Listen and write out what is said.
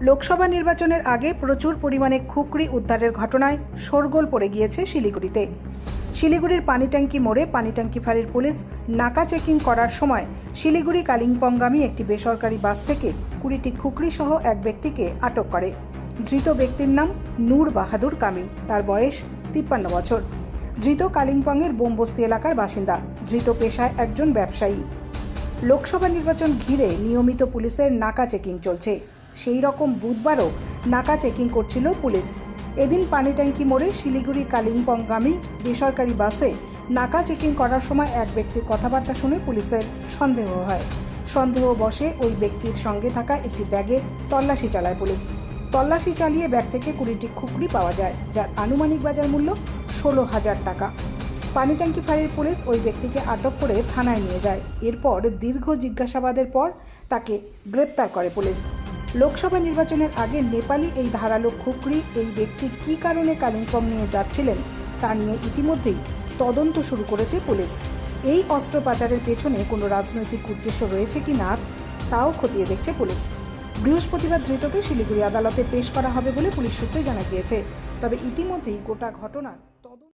লোকসভা নির্বাচনের আগে প্রচুর পরিমাণে খুকরি উদ্ধারের ঘটনায় শোরগোল পড়ে গিয়েছে শিলিগুড়িতে। শিলিগুড়ির পানি ট্যাঙ্কি মোড়ে পানি ট্যাঙ্কি ফাঁড়ির পুলিশ নাকা চেকিং করার সময় শিলিগুড়ি কালিম্পংগামী একটি বেসরকারি বাস থেকে কুড়িটি খুকরি সহ এক ব্যক্তিকে আটক করে। ধৃত ব্যক্তির নাম নূর বাহাদুর কামি। তার বয়স তিপ্পান্ন বছর। ধৃত কালিম্পংয়ের বোমবস্তি এলাকার বাসিন্দা। ধৃত পেশায় একজন ব্যবসায়ী। লোকসভা নির্বাচন ঘিরে নিয়মিত পুলিশের নাকা চেকিং চলছে। সেই রকম বুধবারও নাকা চেকিং করছিল পুলিশ। এদিন পানি ট্যাঙ্কি মোড়ে শিলিগুড়ি কালিম্পংগামী বেসরকারি বাসে নাকা চেকিং করার সময় এক ব্যক্তির কথাবার্তা শুনে পুলিশের সন্দেহ হয়। সন্দেহ বসে ওই ব্যক্তির সঙ্গে থাকা একটি ব্যাগে তল্লাশি চালায় পুলিশ। তল্লাশি চালিয়ে ব্যাগ থেকে কুড়িটি খুকরি পাওয়া যায়, যার আনুমানিক বাজার মূল্য ষোলো হাজার টাকা। পানি ট্যাঙ্কি ফাঁড়ির পুলিশ ওই ব্যক্তিকে আটক করে থানায় নিয়ে যায়। এরপর দীর্ঘ জিজ্ঞাসাবাদের পর তাকে গ্রেপ্তার করে পুলিশ। লোকসভা নির্বাচনের আগে নেপালি এই ধারালো খুকরি এই ব্যক্তি কী কারণে কালিম্পং নিয়ে যাচ্ছিলেন তা নিয়ে ইতিমধ্যেই তদন্ত শুরু করেছে পুলিশ। এই অস্ত্র পাচারের পেছনে কোনো রাজনৈতিক উদ্দেশ্য রয়েছে কি না, তাও খতিয়ে দেখছে পুলিশ। বৃহস্পতিবার ধৃতকে শিলিগুড়ি আদালতে পেশ করা হবে বলে পুলিশ সূত্রে জানা গিয়েছে, তবে ইতিমধ্যেই গোটা ঘটনার